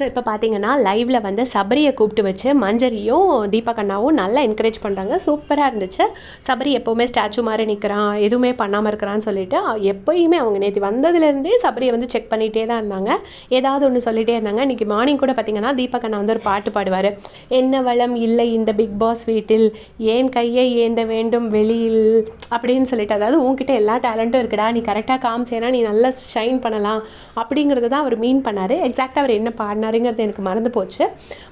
So இப்போ பார்த்தீங்கன்னா லைவில் வந்து சபரியை கூப்பிட்டு வச்சு மஞ்சரியும் தீபகண்ணாவும் நல்லா என்கரேஜ் பண்ணுறாங்க சூப்பராக இருந்துச்சு. சபரி எப்போவுமே ஸ்டாச்சு மாதிரி நிற்கிறான் எதுவுமே பண்ணாமல் இருக்கிறான்னு சொல்லிட்டு எப்போயுமே அவங்க நேற்று வந்ததுலேருந்தே சபரியை வந்து செக் பண்ணிகிட்டே தான் இருந்தாங்க. ஏதாவது ஒன்று சொல்லிகிட்டே இருந்தாங்க. இன்றைக்கி மார்னிங் கூட பார்த்தீங்கன்னா தீபகண்ணா வந்து ஒரு பாட்டு பாடுவார். என்ன வளம் இல்லை இந்த பிக் பாஸ் வீட்டில் ஏன் கையை ஏந்த வேண்டும் வெளியில்? அப்படின்னு சொல்லிட்டு அதாவது உங்ககிட்ட எல்லா டேலண்ட்டும் இருக்குடா நீ கரெக்டாக காமிச்சேன்னா நீ நல்லா ஷைன் பண்ணலாம் அப்படிங்கிறது தான் அவர் மீன் பண்ணார். எக்ஸாக்டாக அவர் என்ன பாடினார் பாடினாருங்கிறது எனக்கு மறந்து போச்சு.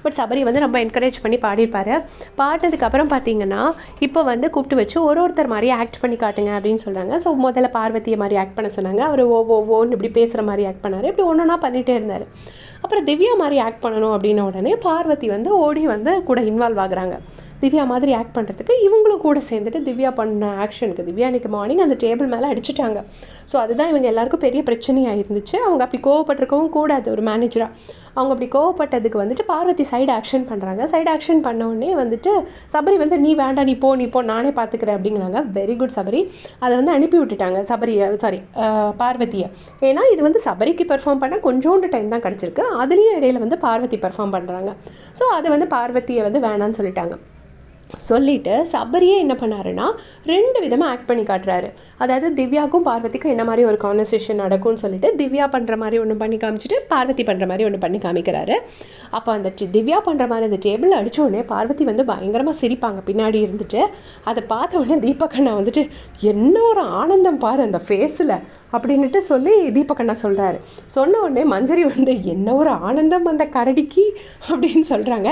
பட் சபரி வந்து ரொம்ப என்கரேஜ் பண்ணி பாடியிருப்பார். பாடினதுக்கப்புறம் பார்த்தீங்கன்னா இப்போ வந்து கூப்பிட்டு வச்சு ஒரு ஒருத்தர் மாதிரி ஆக்ட் பண்ணி காட்டுங்க அப்படின்னு சொல்கிறாங்க ஸோ முதல்ல பார்வதியை மாதிரி ஆக்ட் பண்ண சொன்னாங்க. அவர் ஓ ஓன்னு இப்படி பேசுகிற மாதிரி ஆக்ட் பண்ணார். இப்படி ஒன்று ஒன்றா பண்ணிகிட்டே இருந்தார். அப்புறம் திவ்யா மாதிரி ஆக்ட் பண்ணணும் அப்படின்ன உடனே பார்வதி வந்து ஓடி வந்து கூட இன்வால்வ் ஆகுறாங்க. திவ்யா மாதிரி ஆக்ட் பண்ணுறதுக்கு இவங்களும் கூட சேர்ந்துட்டு திவ்யா பண்ண ஆக்ஷனுக்கு திவ்யா இன்றைக்கி மார்னிங் அந்த டேபிள் மேலே அடிச்சிட்டாங்க. ஸோ அதுதான் இவங்க எல்லாருக்கும் பெரிய பிரச்சனையாக இருந்துச்சு அவங்க அப்படி கோவப்பட்டிருக்கவும் கூடாது ஒரு மேனேஜராக அவங்க அப்படி கோவப்பட்டதுக்கு வந்துட்டு பார்வதி சைடு ஆக்ஷன் பண்ணுறாங்க சைடு ஆக்ஷன் பண்ண உடனே வந்துட்டு சபரி வந்து நீ வேண்டாம் நீ போ நீ போ நானே பார்த்துக்கிறேன் அப்படிங்கிறாங்க. Very good Sabari. அதை வந்து அனுப்பி விட்டுட்டாங்க. சபரியை சாரி பார்வதியை. ஏன்னா இது வந்து சபரிக்கு பெர்ஃபார்ம் பண்ண கொஞ்சோண்டு டைம் தான் கிடச்சிருக்கு. அதுலேயும் இடையில வந்து பார்வதி பெர்ஃபார்ம் பண்ணுறாங்க ஸோ அதை வந்து பார்வதியை வந்து வேணான்னு சொல்லிட்டாங்க. சொல்லிட்டு சபரியே என்ன பண்ணாருன்னா ரெண்டு விதமாக ஆக்ட் பண்ணி காட்டுறாரு. அதாவது திவ்யாவுக்கும் பார்வதிக்கும் என்ன மாதிரி ஒரு கான்வர்சேஷன் நடக்கும்னு சொல்லிட்டு திவ்யா பண்ணுற மாதிரி ஒன்று பண்ணி காமிச்சிட்டு பார்வதி பண்ணுற மாதிரி ஒன்று பண்ணி காமிக்கிறாரு. அப்போ அந்த திவ்யா பண்ணுற மாதிரி அந்த டேபிள் அடித்தோடனே பார்வதி வந்து பயங்கரமாக சிரிப்பாங்க. பின்னாடி இருந்துட்டு அதை பார்த்த உடனே தீபகண்ணா வந்துட்டு என்ன ஒரு ஆனந்தம் பாரு அந்த ஃபேஸில் அப்படின்னுட்டு சொல்லி தீபகண்ணா சொல்கிறாரு சொன்ன உடனே மஞ்சரி வந்து என்ன ஒரு ஆனந்தம் அந்த கரடிக்கு அப்படின்னு சொல்கிறாங்க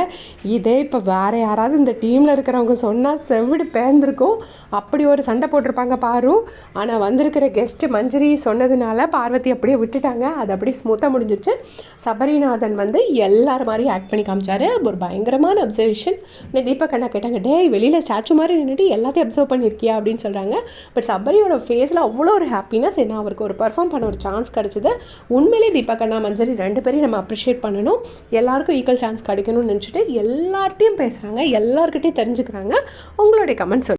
இதே இப்போ வேறு யாராவது இந்த டீமில் இருக்க இருக்கிறவங்க சொன்னால் செவிடு பேர்ந்துருக்கும் அப்படி ஒரு சண்டை போட்டிருப்பாங்க பாரு. ஆனால் வந்திருக்கிற கெஸ்ட்டு மஞ்சரி சொன்னதுனால பார்வதி அப்படியே விட்டுட்டாங்க. அது அப்படியே ஸ்மூத்தாக முடிஞ்சிருச்சு. சபரிநாதன் வந்து எல்லார் மாதிரியும் ஆக்ட் பண்ணி காமிச்சாரு. ஒரு பயங்கரமான அப்சர்வேஷன் தீபக் அண்ணா கேட்டாங்க டேய் வெளியில் ஸ்டாச்சு மாதிரி நின்றுட்டு எல்லாத்தையும் அப்சர்வ் பண்ணியிருக்கியா? அப்படின்னு சொல்கிறாங்க பட் சபரியோட ஃபேஸில் அவ்வளோ ஒரு ஹாப்பினஸ் ஏன்னா அவருக்கு ஒரு பெர்ஃபார்ம் பண்ண ஒரு சான்ஸ் கிடச்சிது. உண்மையிலே தீபக் அண்ணா மஞ்சரி ரெண்டு பேரையும் நம்ம அப்ரிஷியேட் பண்ணணும். எல்லாருக்கும் ஈக்குவல் சான்ஸ் கிடைக்கணும்னு நினச்சிட்டு எல்லார்ட்டையும் பேசுகிறாங்க எல்லார்கிட்டையும் தெரிஞ்சுக்கிறாங்க. உங்களுடைய கமெண்ட்ஸ்